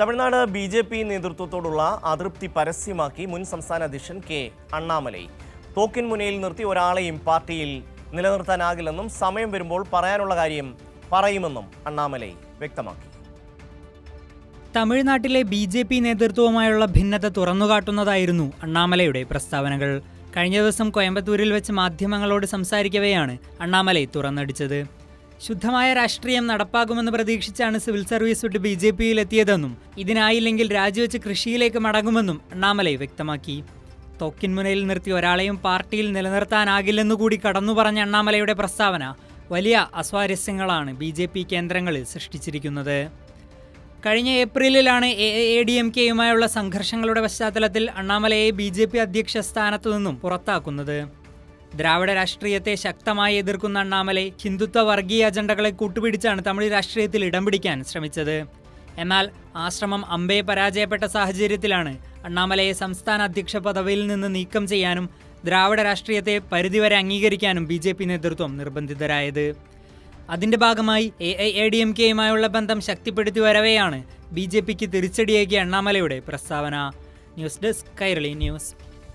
Tamil Nadu B J P നേതൃത്വത്തോടുള്ള അതൃപ്തി പരസ്യമാക്കി മുൻ സംസ്ഥാന അധ്യക്ഷൻ കെ അണ്ണാമലൈ. തോക്കിൻ മുനയിൽ നിർത്തി ഒരാളെയും പാർട്ടിയിൽ നിലനിർത്താനാകില്ലെന്നും സമയം വരുമ്പോൾ പറയാനുള്ള കാര്യം പറയുമെന്നും അണ്ണാമലൈ വ്യക്തമാക്കി. തമിഴ്നാട്ടിലെ ബി ജെ പി നേതൃത്വവുമായുള്ള ഭിന്നത തുറന്നുകാട്ടുന്നതായിരുന്നു അണ്ണാമലയുടെ പ്രസ്താവനകൾ. കഴിഞ്ഞ ദിവസം കോയമ്പത്തൂരിൽ വെച്ച് മാധ്യമങ്ങളോട് സംസാരിക്കവെയാണ് അണ്ണാമലൈ തുറന്നടിച്ചത്. ശുദ്ധമായ രാഷ്ട്രീയം നടപ്പാക്കുമെന്ന് പ്രതീക്ഷിച്ചാണ് സിവിൽ സർവീസ് വിട്ട് ബി ജെ പിയിൽ എത്തിയതെന്നും ഇതിനായില്ലെങ്കിൽ രാജിവെച്ച് കൃഷിയിലേക്ക് മടങ്ങുമെന്നും അണ്ണാമലൈ വ്യക്തമാക്കി. തോക്കിൻമുനയിൽ നിർത്തി ഒരാളെയും പാർട്ടിയിൽ നിലനിർത്താനാകില്ലെന്നു കൂടി കടന്നു പറഞ്ഞ അണ്ണാമലയുടെ പ്രസ്താവന വലിയ അസ്വാരസ്യങ്ങളാണ് ബി ജെ പി കേന്ദ്രങ്ങളിൽ സൃഷ്ടിച്ചിരിക്കുന്നത്. കഴിഞ്ഞ ഏപ്രിലിലാണ് എ എ ഡി എം കെയുമായുള്ള സംഘർഷങ്ങളുടെ പശ്ചാത്തലത്തിൽ അണ്ണാമലയെ ബി ജെ പി അധ്യക്ഷ സ്ഥാനത്തു നിന്നും പുറത്താക്കുന്നത്. ദ്രാവിഡ രാഷ്ട്രീയത്തെ ശക്തമായി എതിർക്കുന്ന അണ്ണാമലൈ ഹിന്ദുത്വ വർഗീയ അജണ്ടകളെ കൂട്ടുപിടിച്ചാണ് തമിഴ് രാഷ്ട്രീയത്തിൽ ഇടം പിടിക്കാൻ ശ്രമിച്ചത്. എന്നാൽ ആശ്രമം അമ്പയെ പരാജയപ്പെട്ട സാഹചര്യത്തിലാണ് അണ്ണാമലയെ സംസ്ഥാന അധ്യക്ഷ പദവിയിൽ നിന്ന് നീക്കം ചെയ്യാനും ദ്രാവിഡ രാഷ്ട്രീയത്തെ പരിധിവരെ അംഗീകരിക്കാനും ബി ജെ പി നേതൃത്വം നിർബന്ധിതരായത്. അതിന്റെ ഭാഗമായി A I A D M കെയുമായുള്ള ബന്ധം ശക്തിപ്പെടുത്തി വരവെയാണ് ബി ജെ പിക്ക് തിരിച്ചടിയേകിയ അണ്ണാമലയുടെ പ്രസ്താവന. News desk Kairali news.